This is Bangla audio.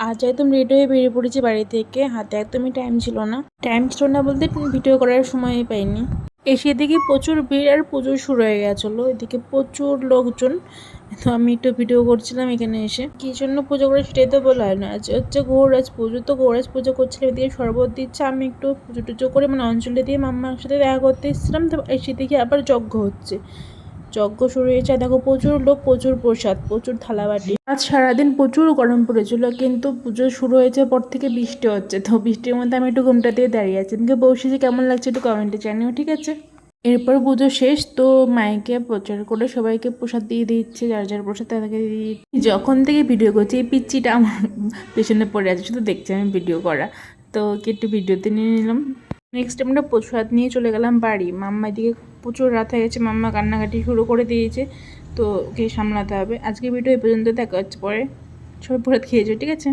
আজ একদম রেডি হয়ে বেরিয়ে পড়েছি বাড়ি থেকে। হাতে একদমই টাইম ছিল না। টাইম ছিল না বলতে ভিডিও করার সময়ই পাইনি। এসে দেখি প্রচুর ভিড় আর পুজো শুরু হয়ে গেছিল। এদিকে প্রচুর লোকজন। তো আমি একটু ভিডিও করছিলাম এখানে এসে। কি জন্য পুজো করে সেটাই তো বলা হয় না। আজ হচ্ছে গৌরাজ পুজো। তো গৌরাজ পুজো করছিলাম, এদিকে শরবত দিচ্ছে। আমি একটু পুজো টুজো করে মানে অঞ্চলে দিয়ে মাম্মার সাথে দেখা করতে এসেছিলাম। তো এসে দেখি আবার যজ্ঞ হচ্ছে। যজ্ঞ শুরু হয়েছে। দেখো প্রচুর লোক, প্রচুর প্রসাদ, প্রচুর থালাবাটি। আজ সারাদিন প্রচুর গরম পড়েছিল, কিন্তু পুজো শুরু হয়েছে পর থেকে বৃষ্টি হচ্ছে। তো বৃষ্টির মধ্যে আমি একটু ঘুমটা দিয়ে দাঁড়িয়ে আছি। আমাকে বসেছি কেমন লাগছে একটু কমেন্টে জানিও, ঠিক আছে? এরপর পুজো শেষ, তো মাইকে প্রচার করে সবাইকে প্রসাদ দিয়ে দিচ্ছে, যার যার প্রসাদ তাদেরকে দিয়ে। যখন থেকে ভিডিও করছি, এই পিচ্চিটা আমার পেছনে পড়ে আছে, শুধু দেখছি আমি ভিডিও করা। তো ওকে একটু ভিডিওতে নিয়ে নিলাম। নেক্সট আমরা প্রসাদ নিয়ে চলে গেলাম বাড়ি। মাম্মা দিকে প্রচুর রাত হয়ে গেছে, মাম্মা কান্নাকাটি শুরু করে দিয়েছে। তো ওকে সামলাতে হবে। আজকে ভিডিও এই পর্যন্ত দেখা হচ্ছে পরে। সবাই প্রসাদ খেয়েছো, ঠিক আছে?